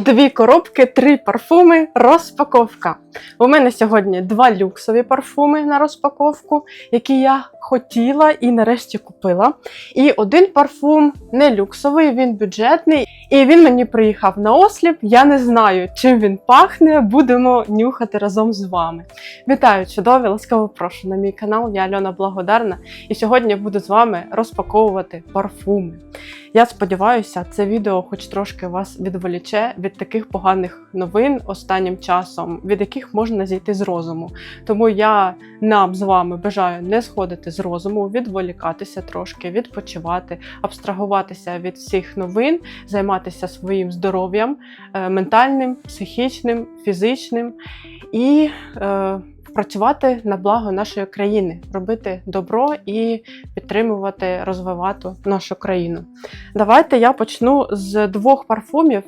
Дві коробки, три парфуми, розпаковка. У мене сьогодні два люксові парфуми на розпаковку, які я хотіла і нарешті купила. І один парфум не люксовий, він бюджетний. І він мені приїхав на осліп. Я не знаю, чим він пахне. Будемо нюхати разом з вами. Вітаю, чудові! Ласкаво прошу на мій канал. Я Альона Благодарна. І сьогодні буду з вами розпаковувати парфуми. Я сподіваюся, це відео хоч трошки вас відволіче від таких поганих новин останнім часом, від яких можна зійти з розуму. Тому я нам з вами бажаю не сходити з розуму, відволікатися трошки, відпочивати, абстрагуватися від всіх новин, займатися своїм здоров'ям е, ментальним, психічним, фізичним і е, працювати на благо нашої країни, робити добро і підтримувати, розвивати нашу країну. Давайте я почну з двох парфумів,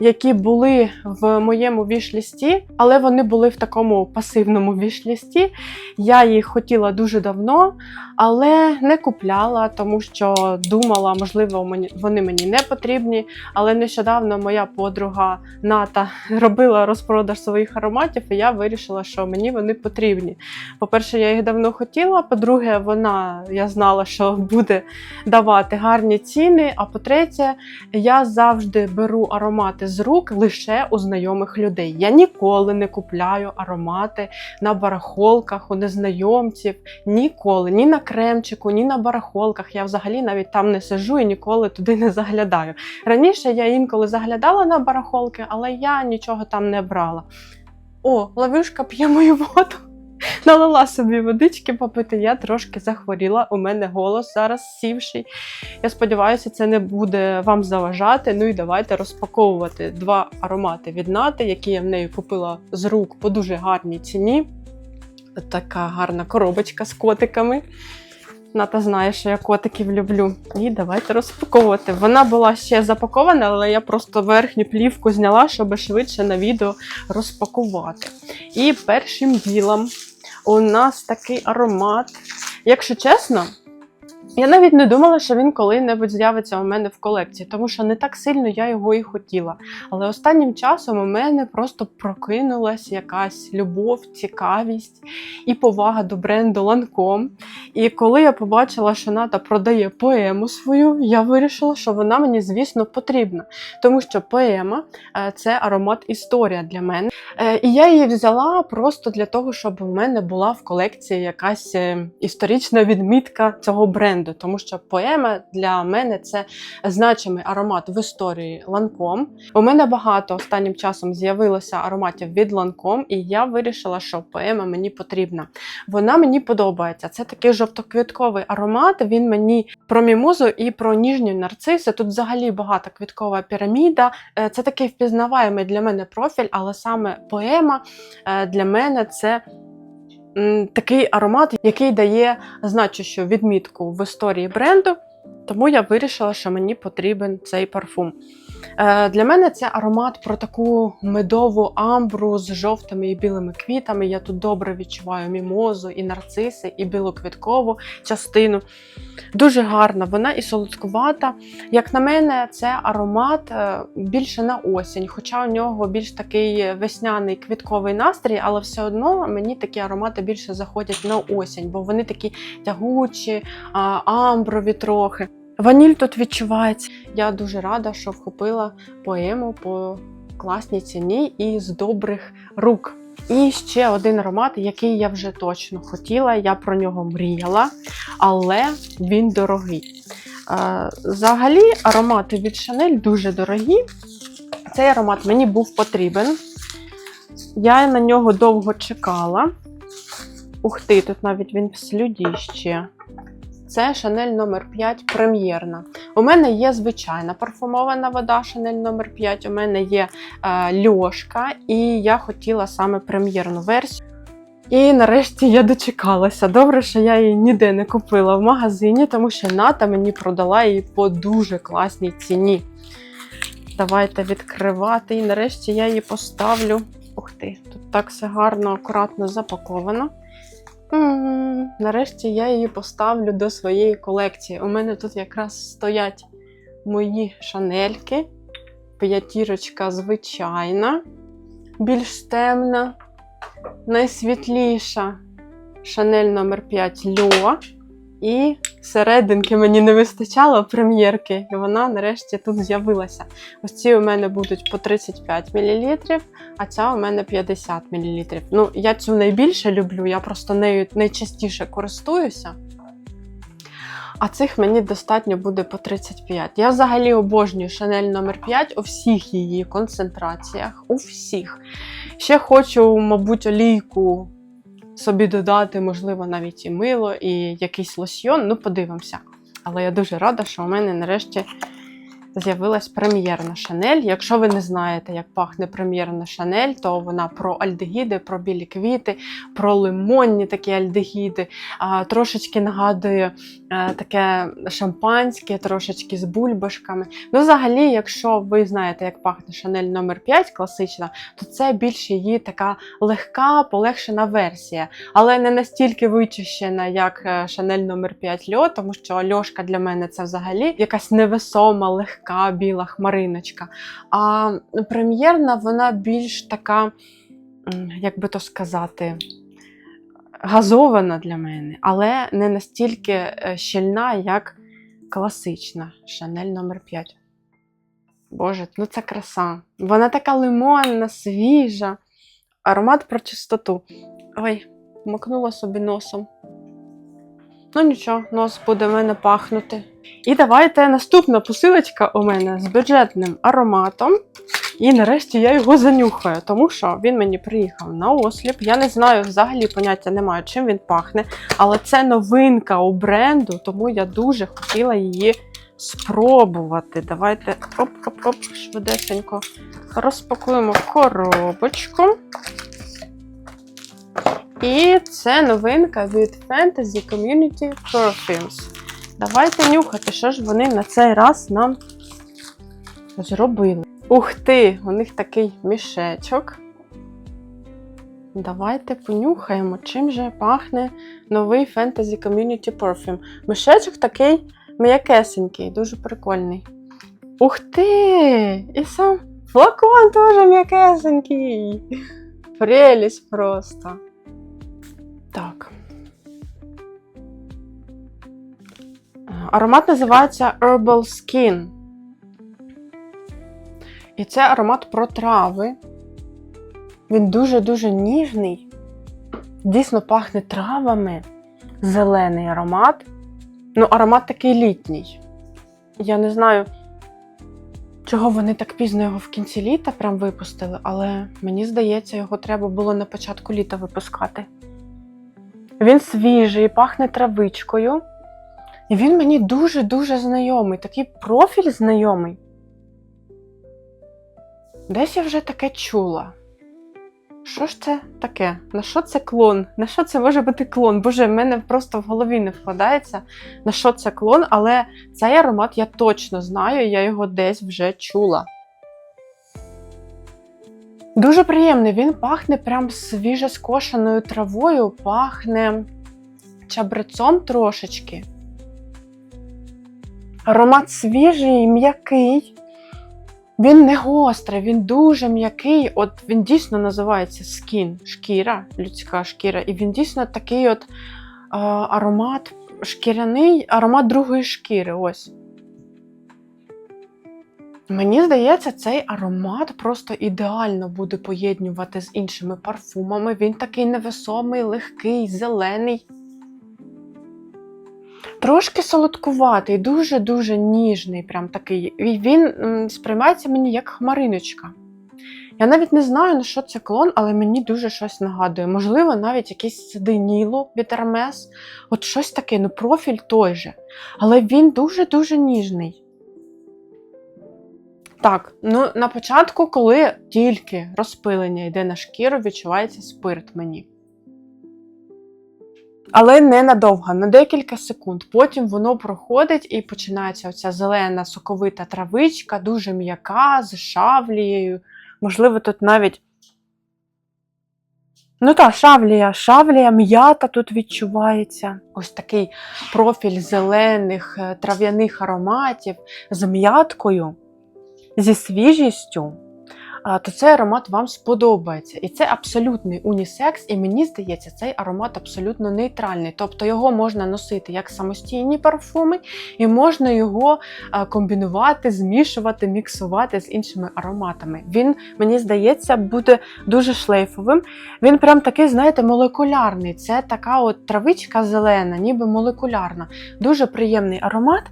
які були в моєму вішлісті, але вони були в такому пасивному вішлісті. Я їх хотіла дуже давно, але не купляла, тому що думала, можливо, вони мені не потрібні. Але нещодавно моя подруга Ната робила розпродаж своїх ароматів, і я вирішила, що мені вони потрібні. По-перше, я їх давно хотіла. По-друге, вона я знала, що буде давати гарні ціни. А по-третє, я завжди беру аромати з рук лише у знайомих людей. Я ніколи не купляю аромати на барахолках у незнайомців. Ніколи, ні на кремчику, ні на барахолках. Я взагалі навіть там не сижу і ніколи туди не заглядаю. Раніше я інколи заглядала на барахолки, але я нічого там не брала. О, лавюшка п'є мою воду. Налила собі водички попити, я трошки захворіла. У мене голос зараз сівший. Я сподіваюся, це не буде вам заважати. Ну і давайте розпаковувати два аромати від Нати, які я в неї купила з рук по дуже гарній ціні. Така гарна коробочка з котиками. Ната знає, що я котиків люблю. І давайте розпаковувати. Вона була ще запакована, але я просто верхню плівку зняла, щоб швидше на відео розпакувати. І першим ділом у нас такий аромат. Якщо чесно, я навіть не думала, що він коли-небудь з'явиться у мене в колекції, тому що не так сильно я його і хотіла. Але останнім часом у мене просто прокинулась якась любов, цікавість і повага до бренду Lancome. І коли я побачила, що Ната продає поему свою, я вирішила, що вона мені, звісно, потрібна. Тому що поема е, це аромат історія для мене. Е, І я її взяла просто для того, щоб у мене була в колекції якась е, історична відмітка цього бренду. Тому що поема для мене це значимий аромат в історії Lancome. У мене багато останнім часом з'явилося ароматів від Lancome, і я вирішила, що поема мені потрібна. Вона мені подобається. Це такий жовтоквітковий аромат. Він мені про мімозу і про ніжні нарциси. Тут взагалі багата квіткова піраміда. Е, Це такий впізнаваємий для мене профіль, але саме поема е, для мене це. Такий аромат, який дає значущу відмітку в історії бренду, тому я вирішила, що мені потрібен цей парфум. Е, Для мене це аромат про таку медову амбру з жовтими і білими квітами. Я тут добре відчуваю мімозу, і нарциси, і білоквіткову частину. Дуже гарна, вона і солодкувата. Як на мене, це аромат е, більше на осінь, хоча у нього більш такий весняний квітковий настрій, але все одно мені такі аромати більше заходять на осінь, бо вони такі тягучі, амброві трохи. Ваніль тут відчувається. Я дуже рада, що вхопила поему по класній ціні і з добрих рук. І ще один аромат, який я вже точно хотіла. Я про нього мріяла, але він дорогий. Взагалі, аромати від Chanel дуже дорогі. Цей аромат мені був потрібен. Я на нього довго чекала. Ух ти, тут навіть він в слюді ще. Це Chanel номер 5 прем'єрна. У мене є звичайна парфумована вода Chanel номер 5 У мене є е, льошка, і я хотіла саме прем'єрну версію. І нарешті я дочекалася. Добре, що я її ніде не купила в магазині, тому що Ната мені продала її по дуже класній ціні. Давайте відкривати. І нарешті я її поставлю. Ух ти, тут так все гарно, акуратно запаковано. Нарешті я її поставлю до своєї колекції. У мене тут якраз стоять мої шанельки. п'ятірочка звичайна, більш темна, найсвітліша Шанель номер 5 Льо. І серединки мені не вистачало прем'єрки, і вона нарешті тут з'явилася. Ось ці у мене будуть по 35 мл, а ця у мене 50 мл. Ну, я цю найбільше люблю, я просто нею найчастіше користуюся. А цих мені достатньо буде по 35. Я взагалі обожнюю Шанель номер 5 у всіх її концентраціях. У всіх. Ще хочу, мабуть, олійку собі додати, можливо, навіть і мило, і якийсь лосьйон. Ну, подивимося. Але я дуже рада, що у мене нарешті з'явилась прем'єрна Шанель. Якщо ви не знаєте, як пахне прем'єрна Шанель, то вона про альдегіди, про білі квіти, про лимонні такі альдегіди. Трошечки нагадує е, таке шампанське, трошечки з бульбашками. Ну, взагалі, якщо ви знаєте, як пахне Шанель номер 5 класична, то це більш її така легка, полегшена версія, але не настільки вичищена, як е, Шанель номер 5 Льо, тому що льошка для мене це взагалі якась невесома, легка біла хмариночка. А прем'єрна вона більш така, як би то сказати, газована для мене, але не настільки е, щільна, як класична Шанель номер 5 Боже, ну це краса. Вона така лимонна, свіжа. Аромат про чистоту. Ой, макнула собі носом. Ну нічого, нос буде в мене пахнути. І давайте наступна посилочка у мене з бюджетним ароматом. І нарешті я його занюхаю, тому що він мені приїхав на осліп. Я не знаю, взагалі поняття не маю, чим він пахне, але це новинка у бренду, тому я дуже хотіла її спробувати. Давайте оп-оп-оп, швидесенько розпакуємо коробочку. І це новинка від Fantasy Community Perfumes. Давайте нюхати, що ж вони на цей раз нам зробили. Ух ти! У них такий мішечок. Давайте понюхаємо, чим же пахне новий Fantasy Community Perfume. Мішечок такий м'якесенький, дуже прикольний. Ух ти! І сам флакон теж м'якесенький. Прелість просто. Так. Аромат називається Herbal Skin. І це аромат про трави. Він дуже-дуже ніжний. Дійсно пахне травами. Зелений аромат. Ну, аромат такий літній. Я не знаю, чого вони так пізно його в кінці літа прям випустили, але мені здається, його треба було на початку літа випускати. Він свіжий, пахне травичкою. І він мені дуже-дуже знайомий, такий профіль знайомий. Десь я вже таке чула. Що ж це таке? На що це клон? На що це може бути клон? Боже, в мене просто в голові не вкладається, на що це клон, але цей аромат я точно знаю, я його десь вже чула. Дуже приємний, він пахне прям свіже скошеною травою, пахне чабрецом трошечки. Аромат свіжий, м'який. Він не гострий, він дуже м'який. От він дійсно називається скін, шкіра, людська шкіра. І він дійсно такий от а, аромат шкіряний, аромат другої шкіри. Ось. Мені здається, цей аромат просто ідеально буде поєднувати з іншими парфумами. Він такий невесомий, легкий, зелений. Трошки солодкуватий, дуже-дуже ніжний, прям такий. Він сприймається мені як хмариночка. Я навіть не знаю, на що це клон, але мені дуже щось нагадує. Можливо, навіть якийсь сиденіло від Hermes. От щось таке, ну профіль той же. Але він дуже-дуже ніжний. Так, ну на початку, коли тільки розпилення йде на шкіру, відчувається спирт мені. Але не надовго, на декілька секунд. Потім воно проходить і починається оця зелена соковита травичка, дуже м'яка, з шавлією. Можливо, тут навіть. Ну так, шавлія, шавлія, м'ята тут відчувається. Ось такий профіль зелених е, трав'яних ароматів з м'яткою. Зі свіжістю, то цей аромат вам сподобається. І це абсолютний унісекс, і мені здається, цей аромат абсолютно нейтральний. Тобто його можна носити як самостійні парфуми, і можна його комбінувати, змішувати, міксувати з іншими ароматами. Він, мені здається, буде дуже шлейфовим. Він прям такий, знаєте, молекулярний. Це така от травичка зелена, ніби молекулярна. Дуже приємний аромат.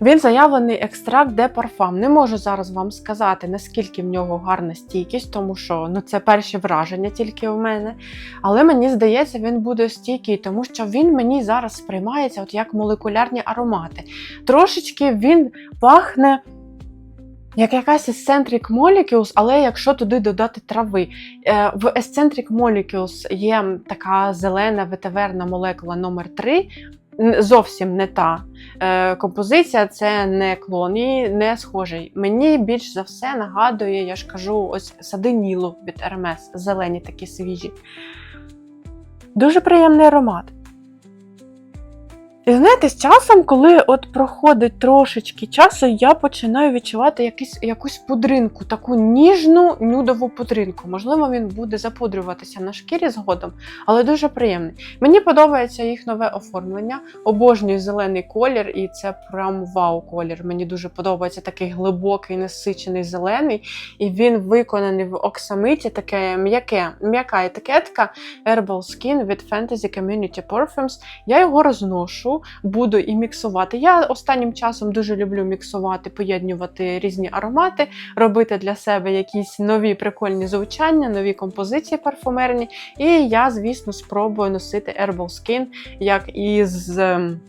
Він заявлений екстракт де парфам. Не можу зараз вам сказати, наскільки в нього гарна стійкість, тому що ну, це перші враження тільки у мене. Але мені здається, він буде стійкий, тому що він мені зараз сприймається от як молекулярні аромати. Трошечки він пахне. Як якась Eccentric Molecules, але якщо туди додати трави. Е, В Eccentric Molecules є така зелена ветиверна молекула номер 3 н- зовсім не та е, композиція, це не клон, і не схожий. Мені більш за все нагадує, я ж кажу, ось садинілу від РМС, зелені такі свіжі. Дуже приємний аромат. І знаєте, з часом, коли от проходить трошечки часу, я починаю відчувати якийсь, якусь пудринку, таку ніжну нюдову пудринку. Можливо, він буде запудрюватися на шкірі згодом, але дуже приємний. Мені подобається їх нове оформлення. Обожнюю зелений колір, і це прям вау-колір. Мені дуже подобається такий глибокий, насичений зелений, і він виконаний в оксамиті, таке м'яке, м'яка етикетка Herbal Skin від Fantasy Community Perfumes. Я його розношу, буду і міксувати. Я останнім часом дуже люблю міксувати, поєднювати різні аромати, робити для себе якісь нові прикольні звучання, нові композиції парфумерні. І я, звісно, спробую носити Herbal Skin як із ем,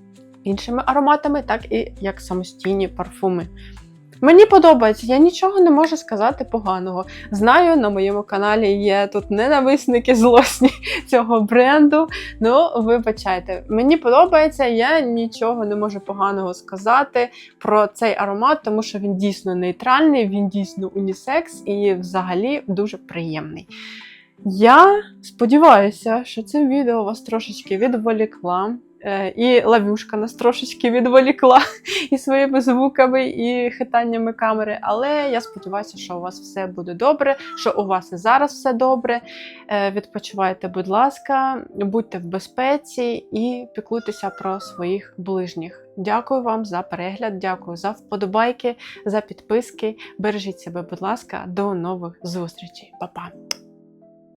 іншими ароматами, так і як самостійні парфуми. Мені подобається, я нічого не можу сказати поганого. Знаю, на моєму каналі є тут ненависники злосні цього бренду. Ну, вибачайте, мені подобається, я нічого не можу поганого сказати про цей аромат, тому що він дійсно нейтральний, він дійсно унісекс і взагалі дуже приємний. Я сподіваюся, що це відео вас трошечки відволікла. Е, І лавюшка нас трошечки відволікла і своїми звуками, і хитаннями камери. Але я сподіваюся, що у вас все буде добре, що у вас і зараз все добре. Е, Відпочивайте, будь ласка, будьте в безпеці і піклуйтеся про своїх ближніх. Дякую вам за перегляд, дякую за вподобайки, за підписки. Бережіть себе, будь ласка, до нових зустрічей. Па-па!